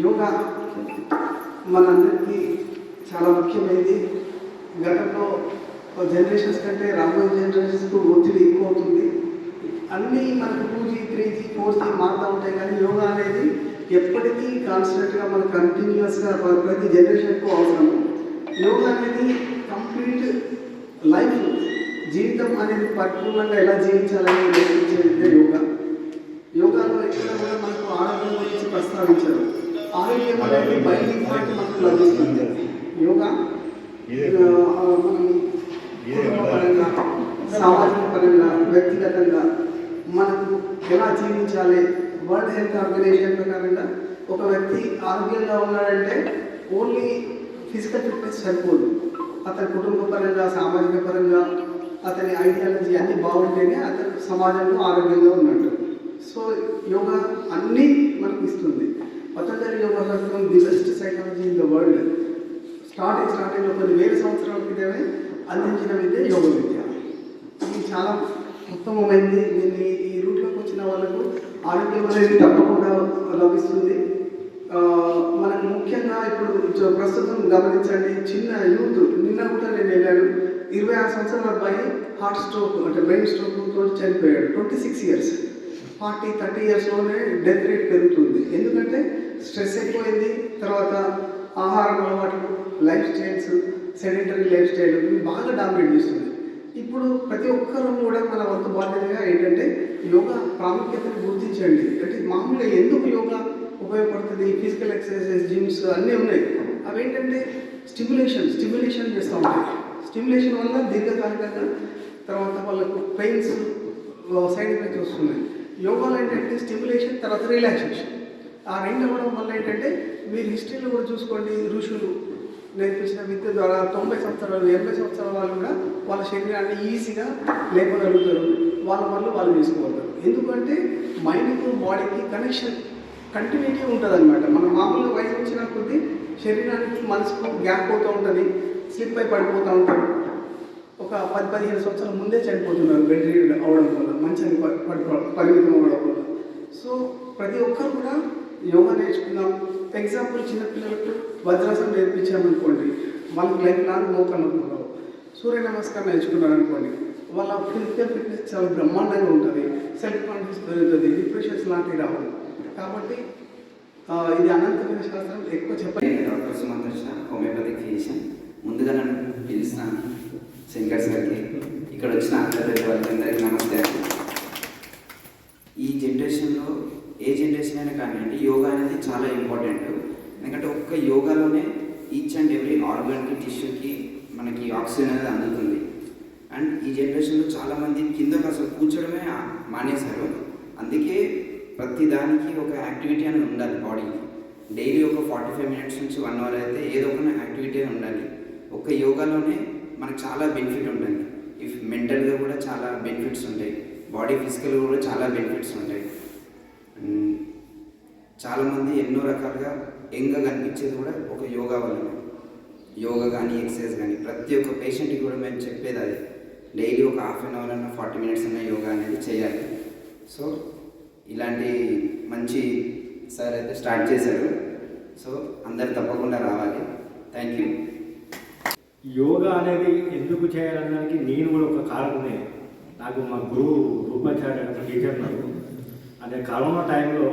యోగా మనందరికీ చాలా ముఖ్యమైనది. గతంలో జనరేషన్స్ కంటే రాబోయే జనరేషన్స్కు ఒత్తిడి ఎక్కువ అవుతుంది అన్నీ మనకు two G three G four G మారుతూ ఉంటాయి కానీ యోగా అనేది ఎప్పటికీ కాన్స్టెంట్గా మనకు కంటిన్యూస్గా ప్రతి జనరేషన్కు అవసరం. యోగా అనేది కంప్లీట్ లైఫ్ జీవితం అనేది పరిపూర్ణంగా ఎలా జీవించాలని నేర్పించే యోగా. యోగాలో ఎక్కడ కూడా మనకు ఆరోగ్యం గురించి ప్రస్తావించారు. ఆరోగ్యం అనేది బై డిఫాల్ట్ మనకు లభిస్తుంది. యోగా మనం సామాజిక పరంగా వ్యక్తిగతంగా మనకు ఎలా జీవించాలి? వరల్డ్ హెల్త్ ఆర్గనైజేషన్ ప్రకారంగా ఒక వ్యక్తి ఆరోగ్యంగా ఉన్నాడంటే ఓన్లీ ఫిజికల్ ఫిట్నెస్ సరిపోదు. అతని కుటుంబ పరంగా సామాజిక పరంగా అతని ఐడియాలజీ అన్నీ బాగుంటేనే అతను సమాజంలో ఆరోగ్యంగా ఉన్నట్టు. సో యోగా అన్నీ మనకి ఇస్తుంది. పతంజలి యోగా శాస్త్రం the best psychology in the world starting స్టార్టింగ్లో కొన్ని వేల సంవత్సరాల క్రితమే అందించిన విద్య యోగ విద్య ఇది చాలా ఉత్తమమైంది. దీన్ని ఈ రూట్లోకి వచ్చిన వాళ్ళకు ఆరోగ్యం అనేది తప్పకుండా లభిస్తుంది. మనకు ముఖ్యంగా ఇప్పుడు ప్రస్తుతం గమనించండి చిన్న యూత్ నిన్న కూడా నేను వెళ్ళాను. ఇరవై ఆరు సంవత్సరాల అబ్బాయి హార్ట్ స్ట్రోక్ అంటే బ్రెయిన్ స్ట్రోక్ తోటి చనిపోయాడు. Twenty six years. Forty thirty ఇయర్స్లోనే death rate పెరుగుతుంది. ఎందుకంటే స్ట్రెస్ ఎక్కువైంది తర్వాత ఆహారం అలవాట్లు life styles sedentary life style బాగా డామినేట్ చేస్తుంది ఇప్పుడు ప్రతి ఒక్కరూ కూడా మన వంతు బాధ్యతగా ఏంటంటే యోగా ప్రాముఖ్యతను గుర్తించండి. అంటే మామూలుగా ఎందుకు యోగా ఉపయోగపడుతుంది? ఫిజికల్ ఎక్సర్సైజెస్ జిమ్స్ అన్నీ ఉన్నాయి. అవి ఏంటంటే స్టిమ్యులేషన్ స్టిమ్యులేషన్ చేస్తూ ఉంటాయి. స్టిమ్యులేషన్ వల్ల దీర్ఘకాలికంగా తర్వాత వాళ్ళకు పెయిన్స్ సైడ్ ఎఫెక్ట్స్ వస్తున్నాయి. యోగాలో ఏంటంటే స్టిమ్యులేషన్ తర్వాత రిలాక్సేషన్ ఆ రెండు ఇవ్వడం వల్ల ఏంటంటే మీరు హిస్టరీలో కూడా చూసుకోండి. ఋషులు నేర్పించిన విద్య ద్వారా తొంభై సంవత్సరాలు ఎనభై సంవత్సరాల వాళ్ళు కూడా వాళ్ళ శరీరాన్ని ఈజీగా లేపగలుగుతారు. వాళ్ళ వల్ల వాళ్ళు తీసుకోగలుగుతారు ఎందుకంటే మైండ్కు బాడీకి కనెక్షన్ కంటిన్యూటీ ఉంటుంది అనమాట మనం మామూలుగా వయసు వచ్చిన కొద్దీ శరీరానికి మనసుకు గ్యాప్ అవుతూ ఉంటుంది స్లిప్ అయి పడిపోతూ ఉంటారు ఒక పది పదిహేను సంవత్సరాల ముందే చనిపోతున్నారు బెడ్ రీడ్ అవడం వల్ల మంచి ప- పరిమితం అవడం వల్ల. సో ప్రతి ఒక్కరు కూడా యోగా నేర్చుకున్నాం. ఎగ్జాంపుల్ చిన్నపిల్లలకు వజ్రాసనం నేర్పించామనుకోండి వాళ్ళకి లైఫ్ లాంగ్ మోకాలు సూర్య నమస్కారం నేర్చుకున్నారు అనుకోండి వాళ్ళ ఫిజికల్ ఫిట్నెస్ చాలా బ్రహ్మాండంగా ఉంటుంది. సెల్ఫ్ కాన్ఫిడెన్స్ పెరుగుతుంది డిప్రెషన్స్ లాంటివి రావు. కాబట్టి ఇది అనంతమైన శాస్త్రం ఎక్కువ చెప్పండి నేను doctor Sumanth Krishna homeopathic physician. ముందుగా నన్ను పిలుస్తాను. శంకర్ సార్కి. ఇక్కడ వచ్చిన అందరి పెద్ద వాళ్ళందరికీ నమస్తే ఈ జనరేషన్లో ఏ జనరేషన్ అయినా కానివ్వండి యోగా అనేది చాలా ఇంపార్టెంట్ ఎందుకంటే ఒక్క యోగాలోనే ఈచ్ అండ్ ఎవ్రీ ఆర్గాన్కి టిష్యూకి మనకి ఆక్సిజన్ అనేది అందుతుంది. అండ్ ఈ జనరేషన్లో చాలామంది కిందకు అసలు కూర్చోడమే మానేశారు. అందుకే ప్రతి దానికి ఒక యాక్టివిటీ అనేది ఉండాలి బాడీకి డైలీ ఒక ఫార్టీ ఫైవ్ మినిట్స్ నుంచి వన్ అవర్ అయితే ఏదో ఒక యాక్టివిటీ ఉండాలి. ఒక యోగాలోనే మనకు చాలా బెనిఫిట్ ఉంటుంది ఇఫ్ మెంటల్గా కూడా చాలా బెనిఫిట్స్ ఉంటాయి. బాడీ ఫిజికల్గా కూడా చాలా బెనిఫిట్స్ ఉంటాయి. చాలామంది ఎన్నో రకాలుగా యంగ్గా కనిపించేది కూడా ఒక యోగా వల్లనే. యోగా కానీ ఎక్సర్సైజ్ కానీ ప్రతి ఒక్క పేషెంట్కి కూడా మేము చెప్పేది అదే. డైలీ ఒక హాఫ్ అన్ అవర్ అన్న ఫార్టీ మినిట్స్ అన్న యోగా అనేది చేయాలి. సో ఇలాంటి మంచి సార్ అయితే స్టార్ట్ చేశారు. సో అందరు తప్పకుండా రావాలి. Thank you. యోగా అనేది ఎందుకు చేయాలనడానికి నేను కూడా ఒక కారణమే. నాకు మా గురువు రూపాచార్య టీచర్ నాకు అంటే కరోనా టైంలో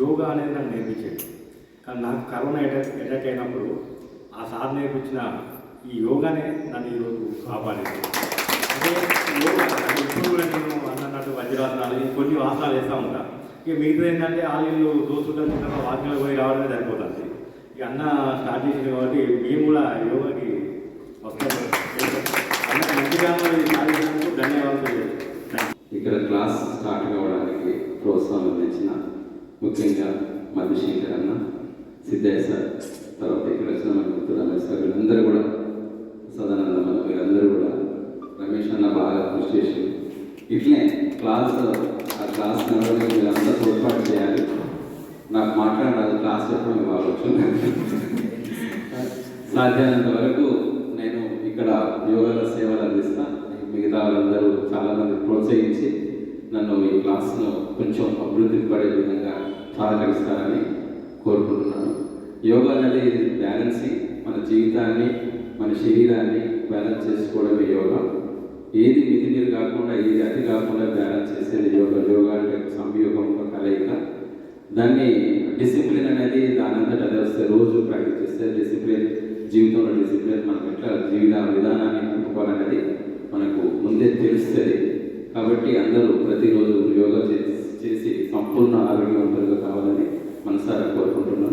యోగా అనేది నాకు నేర్పించేది. కానీ నాకు కరోనా అటాక్ అటాక్ అయినప్పుడు ఆ సార్ నేర్పించిన ఈ యోగానే నన్ను ఈరోజు కాపాడింది. అంటే యోగా ఇప్పుడు కూడా నేను అన్నట్టు వజ్రాసనాలు కొన్ని ఆసనాలు వేస్తూ ఉంటా. ఇక మిగతా ఏంటంటే వాళ్ళు దోస్తులు వాకింగ్లో పోయి రావడమే సరిపోతుంది. ఇక అన్న స్టార్ట్ చేసింది కాబట్టి మేము కూడా యోగా వస్తాం అన్న మంచిగా స్టార్ట్ చేసినందుకు ధన్యవాదాలు థ్యాంక్ యూ. ఇక్కడ క్లాస్ స్టార్ట్ కావడానికి ప్రోత్సాహం అందించిన ముఖ్యంగా మధుశేఖర్ అన్న సిద్ధయ్య సార్ తర్వాత ఇక్కడ వచ్చిన మన గుర్తు రమేష్ సార్ వీళ్ళందరూ కూడా సదానంద మన వీళ్ళందరూ కూడా రమేష్ అన్న బాగా కృషి చేసి ఇట్లే క్లాస్ ఆ క్లాస్ నడవడానికి మీరందరూ తోడ్పాటు చేయాలి. నాకు మాట్లాడరాదు క్లాస్ చెప్పడం కావచ్చు సాధ్యమైనంత వరకు నేను ఇక్కడ యోగా సేవలు అందిస్తా. మిగతా వాళ్ళందరూ చాలామంది ప్రోత్సహించి నన్ను ఈ క్లాస్ను కొంచెం అభివృద్ధి పడే విధంగా ఆదరిస్తారని కోరుకుంటున్నాను. యోగా అనేది బ్యాలెన్సింగ్ మన జీవితాన్ని మన శరీరాన్ని బ్యాలెన్స్ చేసుకోవడమే యోగా. ఏది మితి మీరు కాకుండా ఏది అతి కాకుండా బ్యాలెన్స్ చేసేది యోగా. యోగా అంటే సంయోగం ఒక కలయిక. దాన్ని డిసిప్లిన్ అనేది దానంతట అదే వస్తే రోజు ప్రాక్టీస్ చేస్తే డిసిప్లిన్ జీవితంలో డిసిప్లిన్ మనం ఎట్లా జీవిత విధానాన్ని నింపుకోవాలనేది మనకు ముందే తెలుస్తుంది. కాబట్టి అందరూ ప్రతిరోజు యోగా చేసి చేసి సంపూర్ణ ఆరోగ్యవంతులుగా కావాలని మనసారా కోరుకుంటున్నాను.